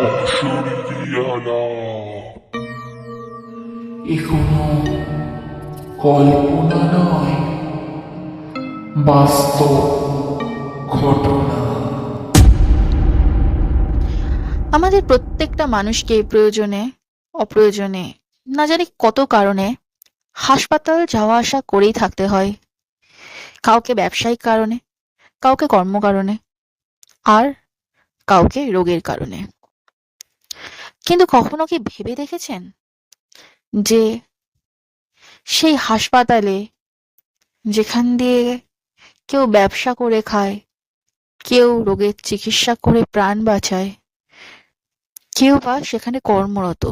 অশরীরিয়ালা এ কোনো কল্পনা নয় বাস্তব ঘটনা আমাদের প্রত্যেকটা মানুষকে প্রয়োজনে অপ্রয়োজনে না জানি কত কারণে হাসপাতাল যাওয়া আসা করেই থাকতে হয়। কাউকে ব্যবসায়িক কারণে কাউকে কর্ম কারণে আর কাউকে রোগের কারণে। কিন্তু কখনো কি ভেবে দেখেছেন? যে সেই হাসপাতালে যেখান দিয়ে কেউ ব্যবসা করে খায়, কেউ রোগের চিকিৎসা করে প্রাণ বাঁচায়, কেউ বা সেখানে কর্মরত।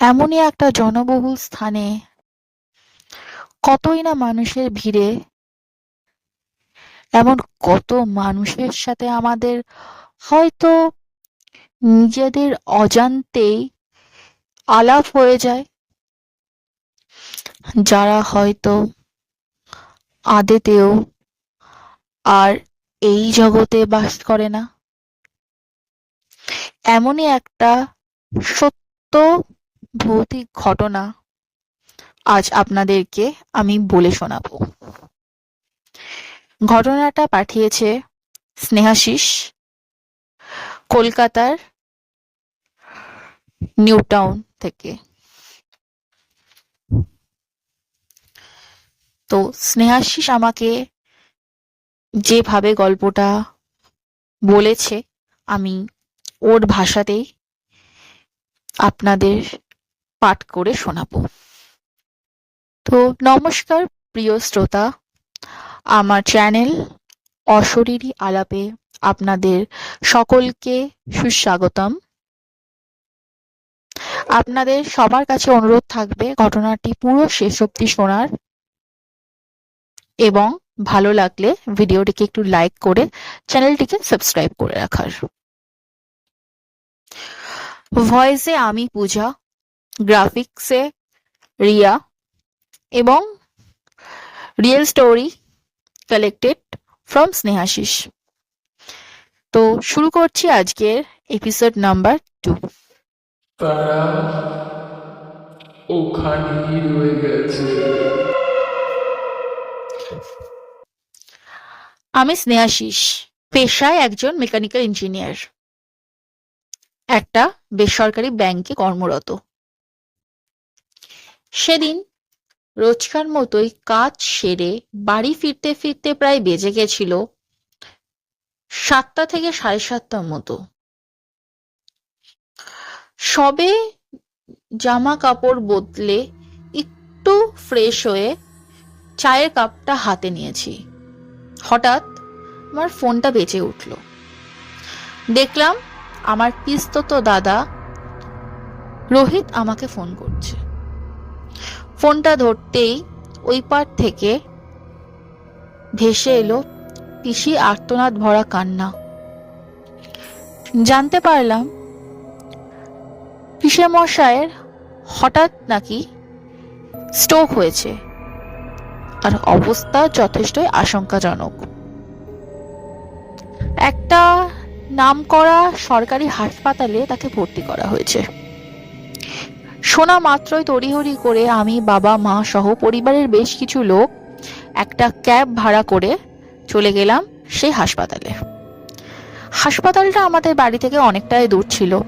এমনই একটা জনবহুল স্থানে কতই না মানুষের ভিড়ে, এমন কত মানুষের সাথে আমাদের হয়তো নিজেদের অজান্তেই আলাপ হয়ে যায়। যারা হয়তো আদেতেও আর এই জগতে বাস করে না। এমনই একটা সত্য ভৌতিক ঘটনা আজ আপনাদেরকে আমি বলে শোনাবো। ঘটনাটা পাঠিয়েছে স্নেহাশিস কলকাতার নিউ টাউন থেকে। তো স্নেহাশিস আমাকে যেভাবে গল্পটা বলেছে, আমি ওর ভাষাতেই আপনাদের পাঠ করে শোনাবো। তো নমস্কার প্রিয় শ্রোতা, আমার চ্যানেল অশরীরী আলাপে আপনাদের সকলকে সুস্বাগতম। আপনাদের সবার কাছে অনুরোধ থাকবে ঘটনাটি পুরো শেষ অবধি শোনার। এবং ভালো লাগলে ভিডিওটিকে একটু লাইক করে চ্যানেলটিকে সাবস্ক্রাইব করে রাখার। ভয়েসে আমি পূজা গ্রাফিক্সে রিয়া এবং real story collected from Snehashis. তো শুরু করছি আজকের এপিসোড নাম্বার টু তারা ওখানেই রয়ে গেছে। আমি স্নেহাশিস, পেশায় একজন মেকানিক্যাল ইঞ্জিনিয়ার। একটা বেসরকারি ব্যাংকে কর্মরত। সেদিন রোজকার মতোই কাজ সেরে বাড়ি ফিরতে ফিরতে প্রায় বেজে গেছিল সাতটা থেকে সাড়ে সাতটার মতো। সবে জামা কাপড় বদলে একটু ফ্রেশ হয়ে চায়ের কাপটা হাতে নিয়েছি। হঠাৎ আমার ফোনটা বেজে উঠল। দেখলাম আমার পিস্তত দাদা রোহিত আমাকে ফোন করছে। ফোনটা ধরতেই ওই পার থেকে ভেসে এলো পিসি আর্তনাদ ভরা কান্না। জানতে পারলাম মশায়ের হঠাৎ নাকি স্ট্রোক হয়েছে। আর অবস্থা যথেষ্টই আশঙ্কাজনক। একটা নামকরা সরকারি হাসপাতালে তাকে ভর্তি করা হয়েছে। শোনা মাত্রই তড়িহড়ি করে আমি, বাবা, মা সহ পরিবারের বেশ কিছু লোক একটা ক্যাব ভাড়া করে চলে গেলাম সেই হাসপাতালে। হাসপাতালটা আমাদের বাড়ি থেকে অনেকটাই দূর ছিল।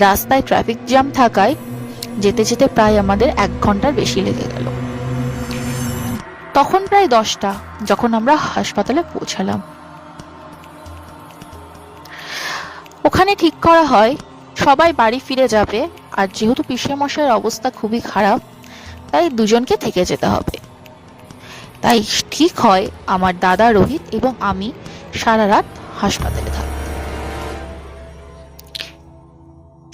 রাস্তায় ট্রাফিক জ্যাম থাকায় যেতে যেতে প্রায় আমাদের এক ঘণ্টার বেশি লেগে গেল। তখন প্রায় দশটা, যখন আমরা হাসপাতালে পৌঁছালাম। ওখানে ঠিক করা হয়, সবাই বাড়ি ফিরে যাবে, আর যেহেতু পিসে মশাইয়ের অবস্থা খুবই খারাপ, তাই দুজনকে থেকে যেতে হবে। তাই ঠিক হয়, আমার দাদা রোহিত এবং আমি সারা রাত হাসপাতালে থাকব।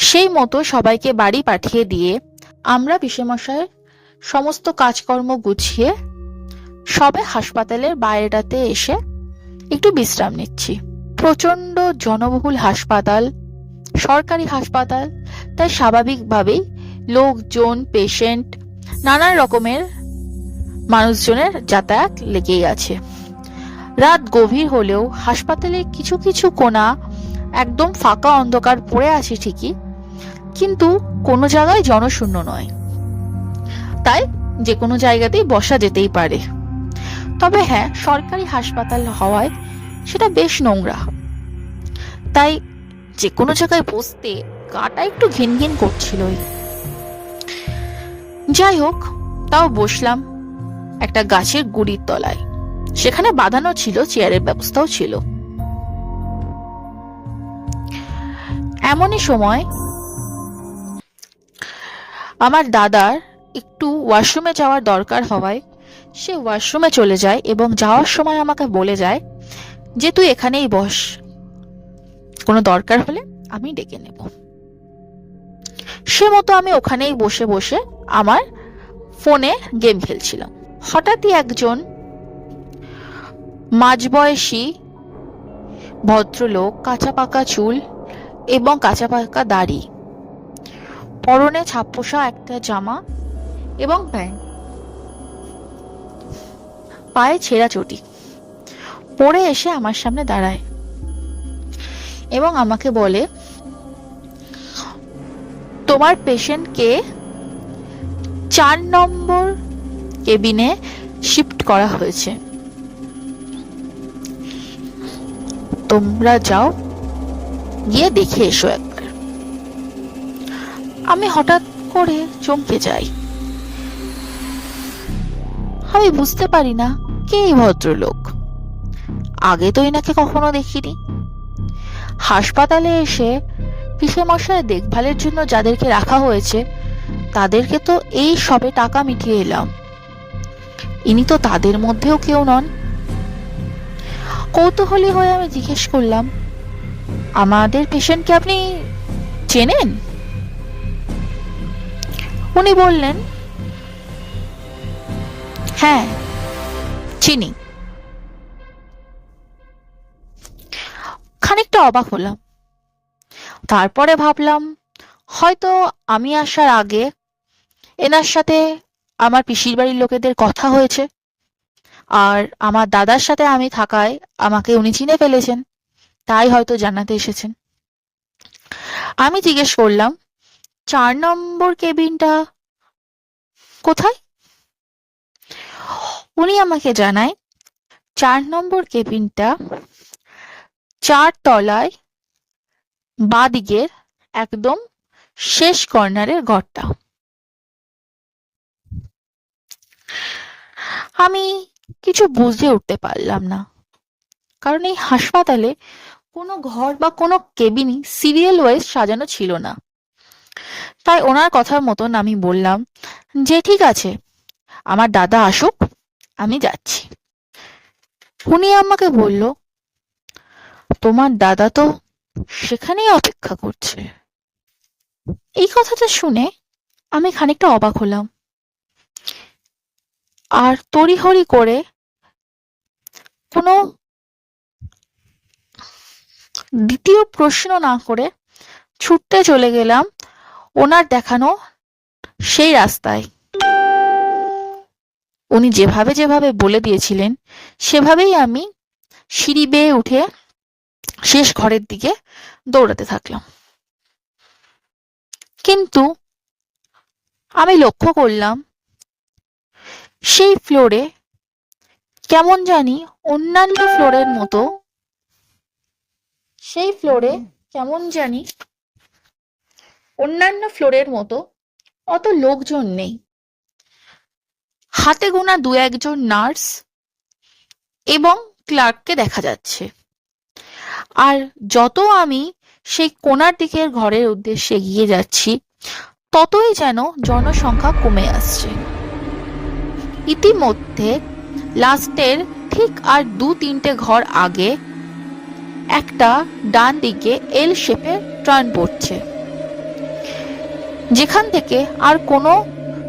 সেই মতো সবাইকে বাড়ি পাঠিয়ে দিয়ে আমরা পিসেমশাইয়ের সমস্ত কাজকর্ম গুছিয়ে সবে হাসপাতালের বাইরেটাতে এসে একটু বিশ্রাম নিচ্ছি। প্রচণ্ড জনবহুল হাসপাতাল, সরকারি হাসপাতাল, তাই স্বাভাবিকভাবেই লোকজন পেশেন্ট নানান রকমের মানুষজনের যাতায়াত লেগেই আছে। রাত গভীর হলেও হাসপাতালে কিছু কিছু কোণা একদম ফাঁকা অন্ধকার পড়ে আছে ঠিকই কিন্তু কোনো জায়গায় জনশূন্য নয়। তাই যে কোনো জায়গাতেই বসা যেতেই পারে। তবে হ্যাঁ সরকারি হাসপাতাল হওয়ায় সেটা বেশ নোংরা। তাই যে কোনো জায়গায় বসতে গাটা একটু ঘিন ঘিন করছিলই। যাই হোক, তাও বসলাম একটা গাছের গুড়ির তলায়। সেখানে বাঁধানো ছিল, চেয়ারের ব্যবস্থাও ছিল। এমনই সময় আমার দাদার একটু ওয়াশরুমে যাওয়ার দরকার হওয়ায় সে ওয়াশরুমে চলে যায় এবং যাওয়ার সময় আমাকে বলে যায় যে, তুই এখানেই বস। কোনো দরকার হলে আমি ডেকে নেব। সে মতো আমি ওখানেই বসে বসে আমার ফোনে গেম খেলছিলাম। হঠাৎই একজন মাঝবয়সী ভদ্রলোক, কাঁচা পাকা চুল এবং কাঁচা পাকা দাড়ি পরনে ছাপ্পোষা একটা জামা এবং প্যান্ট। পায়ে ছেঁড়া চটি। পরে এসে আমার সামনে দাঁড়ায় এবং আমাকে বলে, তোমার পেশেন্টকে চার নম্বর কেবিনে শিফট করা হয়েছে। তোমরা যাও, গিয়ে দেখে এসো একবার আমি হঠাৎ করে চমকে যাই। আমি বুঝতে পারি না কে এই ভদ্রলোক। আগে তো এনাকে কখনো দেখিনি। হাসপাতালে এসে মশাই দেখভালের জন্য যাদেরকে রাখা হয়েছে, তাদেরকে তো এই সবে টাকা মিটিয়ে এলাম। ইনি তো তাদের মধ্যেও কেউ নন। কৌতূহলী হয়ে আমি জিজ্ঞেস করলাম, আমাদের পেশেন্টকে আপনি চেনেন? উনি বললেন হ্যাঁ চিনি। খানিকটা অবাক হলাম। তারপরে ভাবলাম, হয়তো আমি আসার আগে এনার সাথে আমার পিসির বাড়ির লোকেদের কথা হয়েছে, আর আমার দাদার সাথে আমি থাকায় আমাকে উনি চিনে ফেলেছেন, তাই হয়তো জানাতে এসেছেন। আমি জিজ্ঞেস করলাম চার নম্বর কেবিনটা কোথায়? উনি আমাকে জানায়, চার নম্বর কেবিনটা চার তলায় বাঁদিকের একদম শেষ কর্নারের ঘরটা। আমি কিছু বুঝে উঠতে পারলাম না, কারণ এই হাসপাতালে কোনো ঘর বা কোনো কেবিনই সিরিয়াল ওয়াইজ সাজানো ছিল না। তাই ওনার কথার মতন আমি বললাম যে, ঠিক আছে, আমার দাদা আসুক, আমি যাচ্ছি। উনি আমাকে বলল, তোমার দাদা তো সেখানেই অপেক্ষা করছে। এই কথাটা শুনে আমি খানিকটা অবাক হলাম। আর তড়িহড়ি করে কোনো দ্বিতীয় প্রশ্ন না করে ছুটতে চলে গেলাম ওনার দেখানো সেই রাস্তায়। উনি যেভাবে যেভাবে বলে দিয়েছিলেন, সেভাবেই আমি সিঁড়ি বেয়ে উঠে শেষ ঘরের দিকে দৌড়াতে থাকলাম। কিন্তু আমি লক্ষ্য করলাম, সেই ফ্লোরে কেমন জানি অন্যান্য ফ্লোরের মতো, সেই ফ্লোরে কেমন জানি অন্যান্য ফ্লোরের মতো অত লোকজন নেই। হাতে গোনা দু একজন নার্স এবং ক্লার্ককে দেখা যাচ্ছে। আর যত আমি সেই কোনার দিকের ঘরের উদ্দেশ্যে এগিয়ে যাচ্ছি, ততই যেন জনসংখ্যা কমে আসছে। ইতিমধ্যে লাস্টের ঠিক আর দু তিনটে ঘর আগে একটা ডান দিকে এল শেপের টার্ন পড়ছে। যেখান থেকে আর কোনো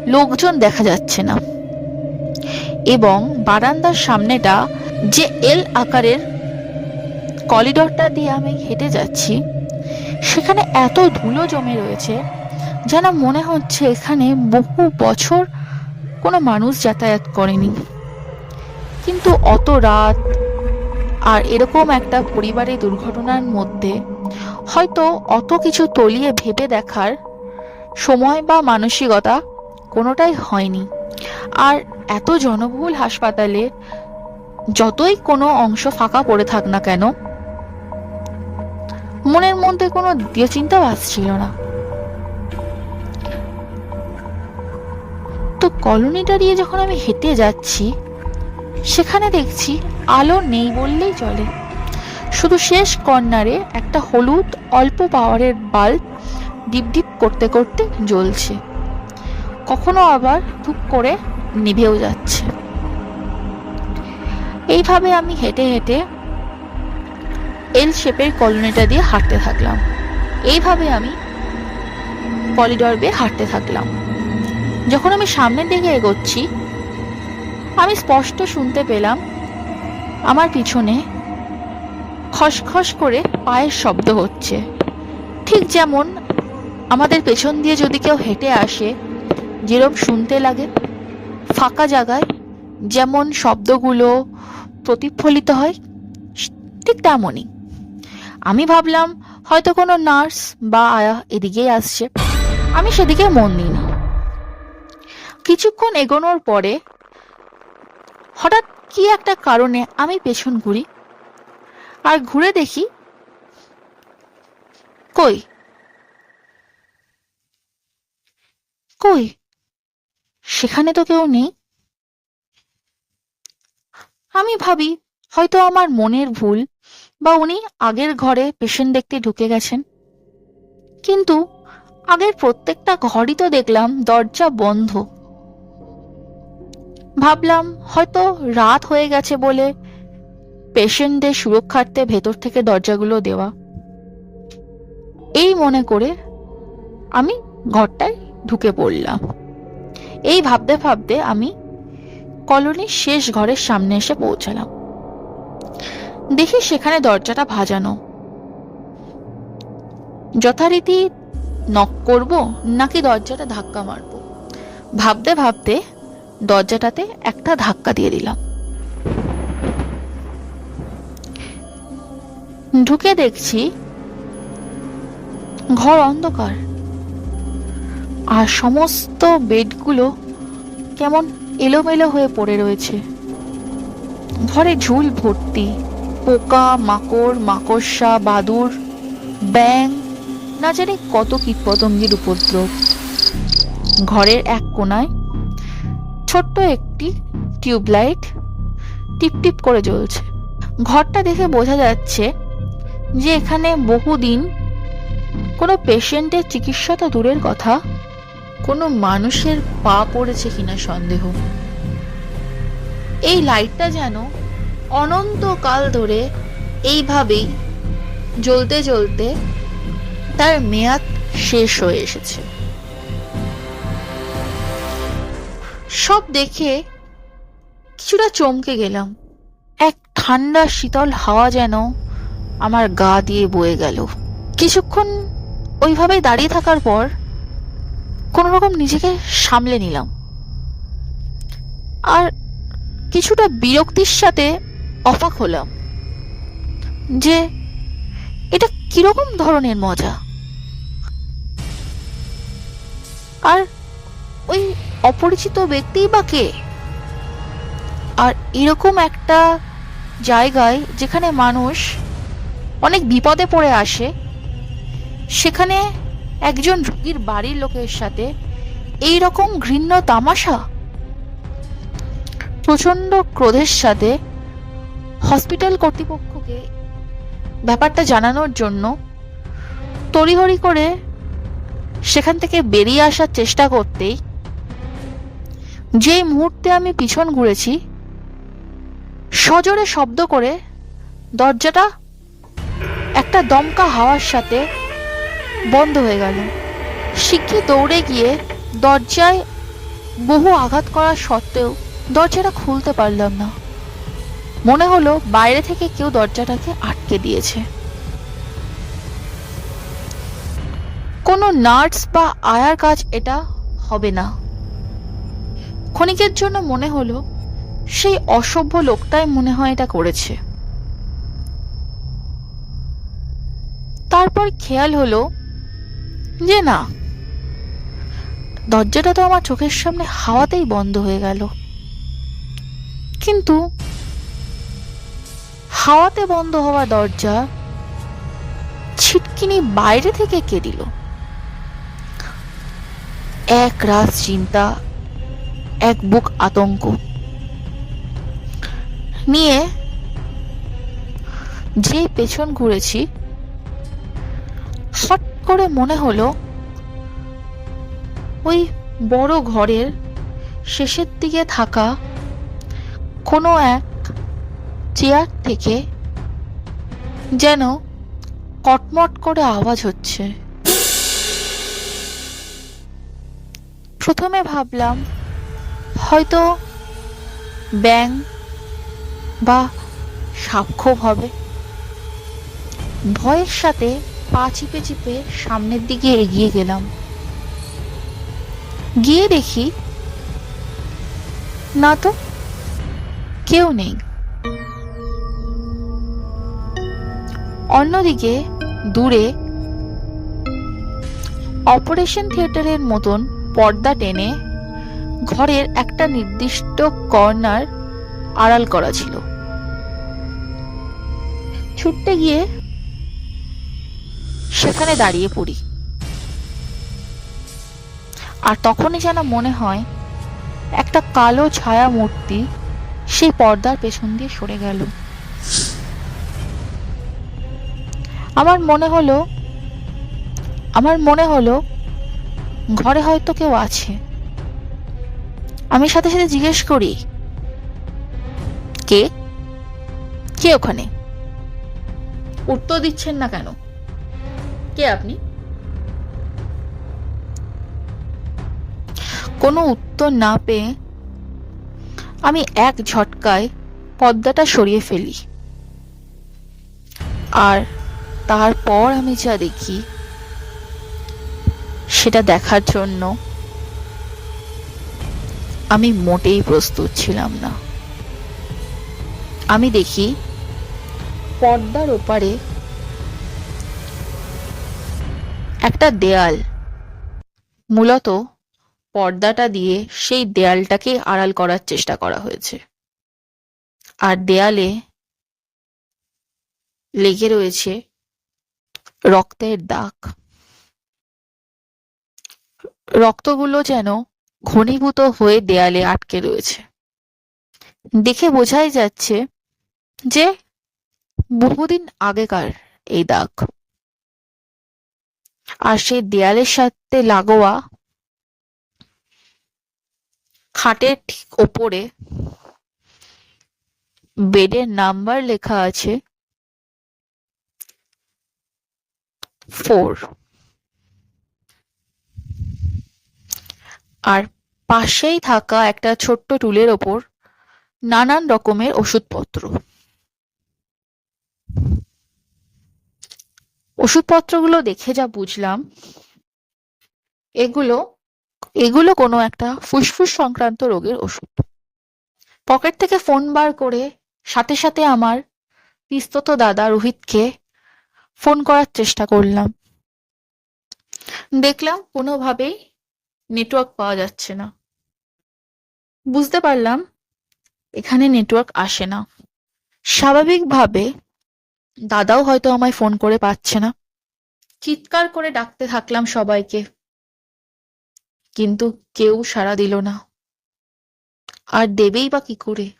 লোকজন দেখা যাচ্ছে না। এবং বারান্দার সামনেটা যে এল আকারের করিডরটা দিয়ে আমি হেঁটে যাচ্ছি, সেখানে এত ধুলো জমে রয়েছে যেন মনে হচ্ছে এখানে বহু বছর কোনো মানুষ যাতায়াত করেনি। কিন্তু অত রাত আর এরকম একটা পরিবারের দুর্ঘটনার মধ্যে হয়তো অত কিছু তলিয়ে ভেবে দেখার সময় বা মানসিকতা কোনোটাই হয়নি। আর এত জনবহুল হাসপাতালে যতই কোনো অংশ ফাঁকা পড়ে থাক না কেন, মনের মধ্যে কোনো দ্বিতীয় চিন্তা আসছিল না। তো কলোনিটা দিয়ে যখন আমি হেঁটে যাচ্ছি, সেখানে দেখছি আলো নেই বললেই চলে। শুধু শেষ কর্নারে একটা হলুদ অল্প পাওয়ারের বাল্ব ডিপ ডিপ করতে করতে জ্বলছে। কখনো আবার ধূপ করে নিভেও যাচ্ছে। এইভাবে আমি হেঁটে হেঁটে এল শেপের কলোনিটা দিয়ে হাঁটতে থাকলাম। এইভাবে আমি করিডর বেয়ে হাঁটতে থাকলাম। যখন আমি সামনের দিকে এগোচ্ছি, আমি স্পষ্ট শুনতে পেলাম, আমার পিছনে খসখস করে পায়ের শব্দ হচ্ছে। ঠিক যেমন আমাদের পেছন দিয়ে যদি কেউ হেঁটে আসে যেরকম শুনতে লাগে, ফাঁকা জায়গায় যেমন শব্দগুলো প্রতিফলিত হয়, ঠিক তেমনই। আমি ভাবলাম, হয়তো কোনো নার্স বা আয়া এদিকেই আসছে। আমি সেদিকে মন দিই না। কিছুক্ষণ এগোনোর পরে হঠাৎ কি একটা কারণে আমি পেছন ঘুরি, আর ঘুরে দেখি, কই? কই? সেখানে তো কেউ নেই। আমি ভাবি, হয়তো আমার মনের ভুল বা উনি আগের ঘরে পেশেন্ট দেখতে ঢুকে গেছেন। কিন্তু আগের প্রত্যেকটা ঘরই তো দেখলাম দরজা বন্ধ। ভাবলাম, হয়তো রাত হয়ে গেছে বলে পেশেন্টদের সুরক্ষার্থে ভেতর থেকে দরজাগুলো দেওয়া। এই মনে করে আমি ঘরটায় ঢুকে পড়লাম। এই ভাবতে ভাবতে আমি কলোনির শেষ ঘরের সামনে এসে পৌঁছালাম। দেখি সেখানে দরজাটা ভাজানো। যথারীতি নক করব নাকি দরজাটা ধাক্কা মারব? ভাবতে ভাবতে দরজাটাতে একটা ধাক্কা দিয়ে দিলাম। ঢুকে দেখছি ঘর অন্ধকার। আর সমস্ত বেডগুলো কেমন এলোমেলো হয়ে পড়ে রয়েছে। ঘরে ঝুল ভর্তি, পোকা, মাকড়, মাকড়সা বাদুর ব্যাং না জানি কত কীটপতঙ্গের উপদ্রব। ঘরের এক কোনায় ছোট্ট একটি টিউবলাইট টিপটিপ করে জ্বলছে। ঘরটা দেখে বোঝা যাচ্ছে যে এখানে বহুদিন কোনো পেশেন্টের চিকিৎসা তো দূরের কথা কোনো মানুষের পা পড়েছে কিনা সন্দেহ। এই লাইটটা যেন অনন্তকাল ধরে এইভাবেই জ্বলতে জ্বলতে তার মেয়াদ শেষ হয়ে এসেছে। সব দেখে কিছুটা চমকে গেলাম। এক ঠান্ডা শীতল হাওয়া যেন আমার গা দিয়ে বয়ে গেল। কিছুক্ষণ ওইভাবে দাঁড়িয়ে থাকার পর কোনো রকম নিজেকে সামলে নিলাম। আর কিছুটা বিরক্তির সাথে অবাক হলাম যে এটা কীরকম ধরনের মজা। আর ওই অপরিচিত ব্যক্তিই বা কে? আর এরকম একটা জায়গায় যেখানে মানুষ অনেক বিপদে পড়ে আসে, সেখানে একজন রোগীর বাড়ির লোকের সাথে এই রকম ঘৃণ্য তামাশা? প্রচণ্ড ক্রোধের সাথে হসপিটাল কর্তৃপক্ষকে ব্যাপারটা জানানোর জন্য তড়িঘড়ি করে সেখান থেকে বেরিয়ে আসার চেষ্টা করতেই যেই মুহূর্তে আমি পিছন ঘুরেছি, সজোরে শব্দ করে দরজাটা একটা দমকা হাওয়ার সাথে বন্ধ হয়ে গেল। শিগগির দৌড়ে গিয়ে দরজায় বহু আঘাত করা সত্ত্বেও দরজাটা খুলতে পারলাম না। মনে হলো বাইরে থেকে কেউ দরজাটাকে আটকে দিয়েছে। কোনো নার্স বা আয়ার কাজ এটা হবে না। ক্ষণিকের জন্য মনে হলো সেই অসভ্য লোকটাই মনে হয় এটা করেছে। তারপর খেয়াল হলো যে না। দরজাটা তো আমার চোখের সামনে হাওয়াতেই বন্ধ হয়ে গেল। কিন্তু হাওয়াতে বন্ধ হওয়া দরজা ছিটকিনি বাইরে থেকে কে দিল? এক রাত চিন্তা, এক বুক আতঙ্ক। নিয়ে যে পেছন ঘুরেছি হট করে মনে হলো, ওই বড় ঘরের শেষের দিকে থাকা কোনো এক চেয়ার থেকে যেন কটমট করে আওয়াজ হচ্ছে। প্রথমে ভাবলাম, হয়তো ব্যাং বা সাপখোপ হবে। ভয়ের সাথে পা চিপে চিপে সামনের দিকে এগিয়ে গেলাম। গিয়ে দেখি না তো, কেউ নেই। অন্যদিকে দূরে অপারেশন থিয়েটারের মতন পর্দা টেনে ঘরের একটা নির্দিষ্ট কর্নার আড়াল করা ছিল। ছুটতে গিয়ে সেখানে দাঁড়িয়ে পড়ি। আর তখনই যেন মনে হয়, একটা কালো ছায়া মূর্তি সেই পর্দার পেছন দিয়ে সরে গেল। আমার মনে হলো, আমার মনে হলো ঘরে হয়তো কেউ আছে। আমি সাথে সাথে জিজ্ঞেস করি, কে? কে ওখানে? উত্তর দিচ্ছেন না কেন? কে আপনি? কোনো উত্তর না পেয়ে আমি এক ঝটকায় পর্দাটা সরিয়ে ফেলি। আর তারপর আমি যা দেখি, সেটা দেখার জন্য আমি মোটেই প্রস্তুত ছিলাম না। আমি দেখি পর্দার ওপারে একটা দেয়াল। মূলত পর্দাটা দিয়ে সেই দেয়ালটাকে আড়াল করার চেষ্টা করা হয়েছে। আর দেয়ালে লেগে রয়েছে রক্তের দাগ। রক্তগুলো যেন ঘনীভূত হয়ে দেয়ালে আটকে রয়েছে। দেখে বোঝাই যাচ্ছে যে বহুদিন আগেকার এই দাগ। আর সেই দেয়ালের সাথে লাগোয়া খাটের ঠিক ওপরে বেডের নাম্বার লেখা আছে ফোর। আর পাশেই থাকা একটা ছোট্ট টুলের ওপর নানান রকমের ওষুধপত্র। ওষুধপত্রগুলো দেখে যা বুঝলাম, এগুলো এগুলো কোনো একটা ফুসফুস সংক্রান্ত রোগের ওষুধ। পকেট থেকে ফোন বার করে সাথে সাথে আমার পিস্তত দাদা রোহিতকে ফোন করার চেষ্টা করলাম। দেখলাম কোনোভাবেই নেটওয়ার্ক পাওয়া যাচ্ছে না। বুঝতে পারলাম এখানে নেটওয়ার্ক আসে না। স্বাভাবিকভাবে দাদাও হয়তো আমায় ফোন করে পাচ্ছে না। চিৎকার করে ডাকতে থাকলাম সবাইকে। কিন্তু কেউ সাড়া দিল না। আর দেবেই বা কি করে?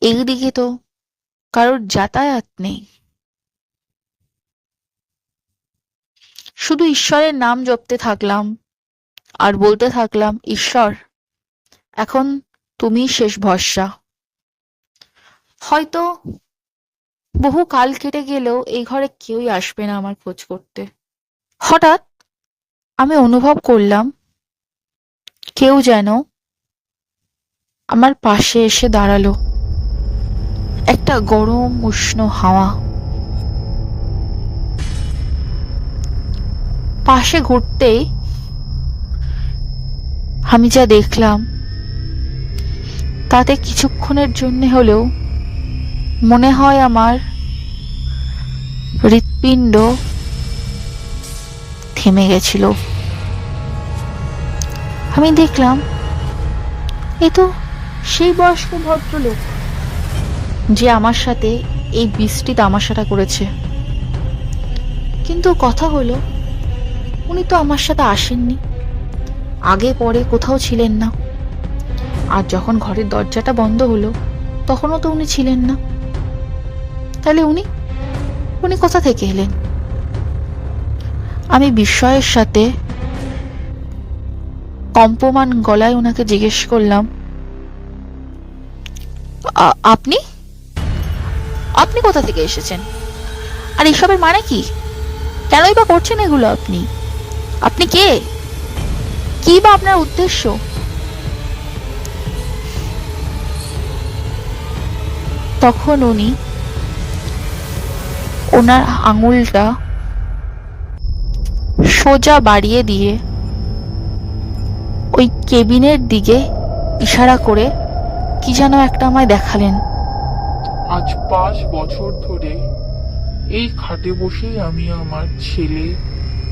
এইদিকে তো কারোর যাতায়াত নেই। শুধু ঈশ্বরের নাম জপতে থাকলাম আর বলতে থাকলাম, ঈশ্বর, এখন তুমি শেষ ভরসা। হয়তো বহু কাল কেটে গেলেও এই ঘরে কেউই আসবে না আমার খোঁজ করতে। হঠাৎ আমি অনুভব করলাম, কেউ যেন আমার পাশে এসে দাঁড়াল। একটা গরম, উষ্ণ হাওয়া। পাশে ঘুরতেই আমি যা দেখলাম, তাতে কিছুক্ষণের জন্য হলেও মনে হয় আমার হৃৎপিণ্ড থেমে গেছিল। আমি দেখলাম এ তো সেই বয়স্ক ভদ্রলোক যে আমার সাথে এই বৃষ্টি তামাশাটা করেছে। কিন্তু কথা হলো, উনি তো আমার সাথে আসেননি। আগে পরে কোথাও ছিলেন না। আর যখন ঘরের দরজাটা বন্ধ হলো, তখনও তো উনি ছিলেন না। তাহলে উনি উনি কোথা থেকে এলেন? আমি বিস্ময়ের সাথে কম্পমান গলায় ওনাকে জিজ্ঞেস করলাম আপনি? আপনি কোথা থেকে এসেছেন? আর এসবের মানে কি? কেনই বা করছেন এগুলো আপনি? আপনি কে? কি বা আপনার উদ্দেশ্য? তখন উনি ওনার আঙুলটা সোজা বাড়িয়ে দিয়ে ওই কেবিনের দিকে ইশারা করে কি যেন একটা আমায় দেখালেন। আজ পাঁচ বছর ধরে এই খাটে বসেই আমি আমার ছেলে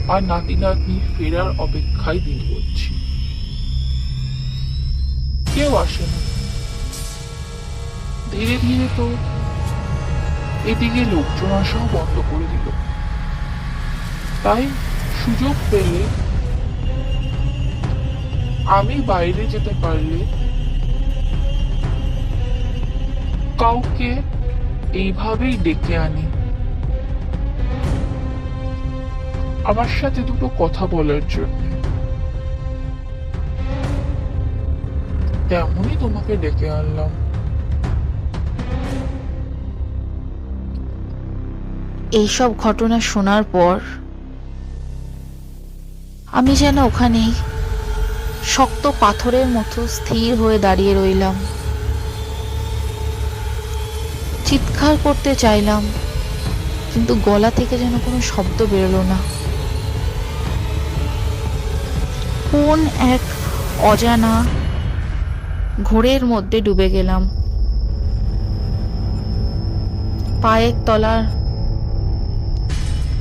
আর নাতি নাতনি ফেরার অপেক্ষায় দিন করছি কেউ আসে না। ধীরে ধীরে তো এদিকে লোকজন আসাও বন্ধ করে দিল। তাই সুযোগ পেলে আমি বাইরে যেতে পারলে কাউকে এইভাবেই ডেকে আনি। আমার সাথে দুটো কথা বলার জন্য। তেমনই তোমাকে ডেকে আনলাম। এইসব ঘটনা শোনার পর আমি যেন ওখানেই শক্ত পাথরের মতো স্থির হয়ে দাঁড়িয়ে রইলাম। চিৎকার করতে চাইলাম, কিন্তু গলা থেকে যেন কোনো শব্দ বেরোলো না। কোন এক অজানা ঘোরের মধ্যে ডুবে গেলাম। পায়ের তলার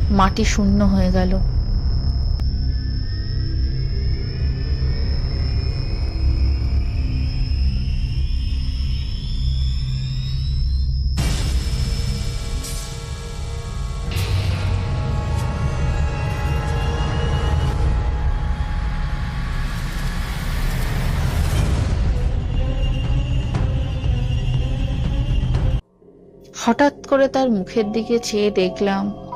মাটি শূন্য হয়ে গেল। হঠাৎ করে তার মুখের দিকে চেয়ে দেখলাম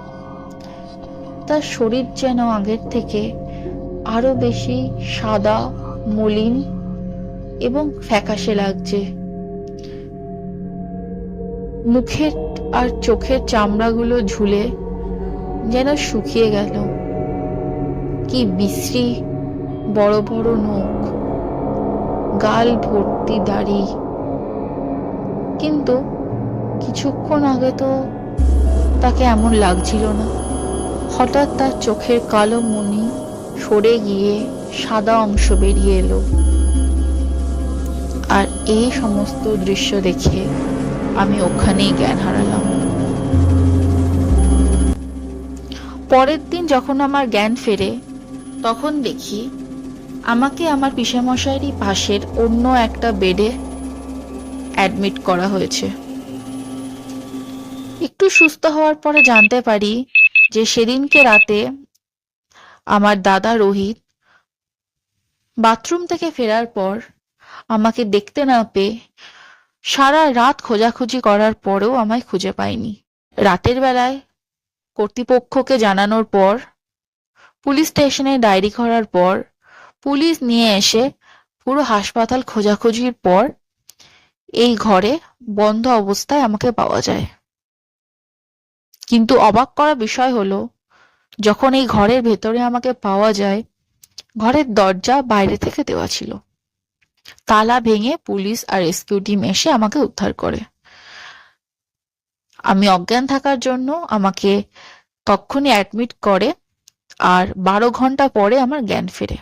তার শরীর যেন আগের থেকে আরও বেশি সাদা, মলিন এবং ফ্যাকাশে লাগছে। মুখের আর চোখের চামড়াগুলো ঝুলে যেন শুকিয়ে গেল। কি বিশ্রী বড় বড় নখ, গাল ভর্তি দাড়ি। কিন্তু কিছুক্ষণ আগে তো তাকে এমন লাগছিল না। হঠাৎ তার চোখের কালো মনি সরে গিয়ে সাদা অংশ বেরিয়ে এলো। আর এই সমস্ত দৃশ্য দেখে আমি ওখানেই জ্ঞান হারালাম। পরের দিন যখন আমার জ্ঞান ফেরে, তখন দেখি আমাকে আমার পিসেমশাইয়েরই পাশের অন্য একটা বেডে অ্যাডমিট করা হয়েছে। একটু সুস্থ হওয়ার পরে জানতে পারি যে সেদিনকে রাতে আমার দাদা রোহিত বাথরুম থেকে ফেরার পর আমাকে দেখতে না পেয়ে সারা রাত খোঁজাখুঁজি করার পরেও আমায় খুঁজে পায়নি। রাতের বেলায় কর্তৃপক্ষকে জানানোর পর, পুলিশ স্টেশনে ডায়েরি করার পর, পুলিশ নিয়ে এসে পুরো হাসপাতাল খোঁজাখুঁজির পর এই ঘরে বন্ধ অবস্থায় আমাকে পাওয়া যায়। কিন্তু অবাক করা বিষয় হলো, যখন এই ঘরের ভেতরে আমাকে পাওয়া যায়, ঘরের দরজা বাইরে থেকে দেওয়া ছিল। তালা ভেঙে পুলিশ আর রেস্কিউ টিম এসে আমাকে উদ্ধার করে। আমি অজ্ঞান থাকার জন্য আমাকে তক্ষুনি অ্যাডমিট করে আর বারো ঘণ্টা পরে আমার জ্ঞান ফেরে।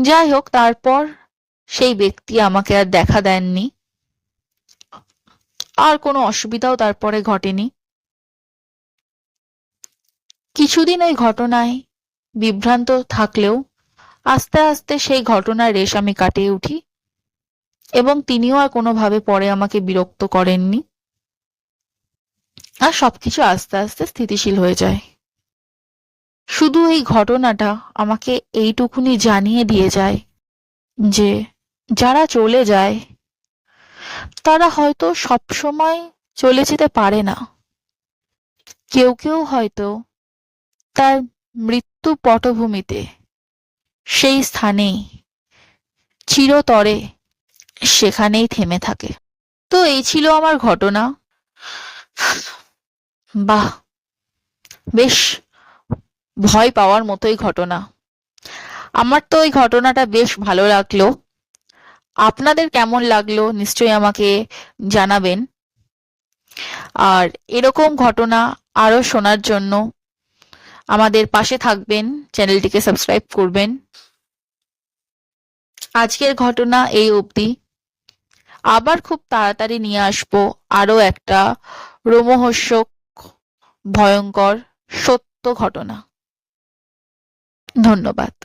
যাই হোক, তারপর সেই ব্যক্তি আমাকে আর দেখা দেননি। আর কোনো অসুবিধাও তারপরে ঘটেনি। কিছুদিন ওই ঘটনায় বিভ্রান্ত থাকলেও আস্তে আস্তে সেই ঘটনার রেশ আমি কাটিয়ে উঠি এবং তিনিও আর কোনোভাবে পরে আমাকে বিরক্ত করেননি। আর সবকিছু আস্তে আস্তে স্থিতিশীল হয়ে যায়। শুধু এই ঘটনাটা আমাকে এইটুকুনি জানিয়ে দিয়ে যায় যে যারা চলে যায়, তারা হয়তো সবসময় চলে যেতে পারে না। কেউ কেউ হয়তো তার মৃত্যু পটভূমিতে, সেই স্থানেই, চিরতরে সেখানেই থেমে থাকে। তো এই ছিল আমার ঘটনা। বাহ, বেশ ভয় পাওয়ার মতোই ঘটনা। আমার তো এই ঘটনাটা বেশ ভালো লাগল। আপনাদের কেমন লাগল নিশ্চয়ই আমাকে জানাবেন। আর এরকম ঘটনা আরও শোনার জন্য আমাদের পাশে থাকবেন, চ্যানেলটিকে সাবস্ক্রাইব করবেন। আজকের ঘটনা এই অবধি। আবার খুব তাড়াতাড়ি নিয়ে আসব আরও একটা রোমহর্ষক, ভয়ঙ্কর, সত্য ঘটনা। ধন্যবাদ।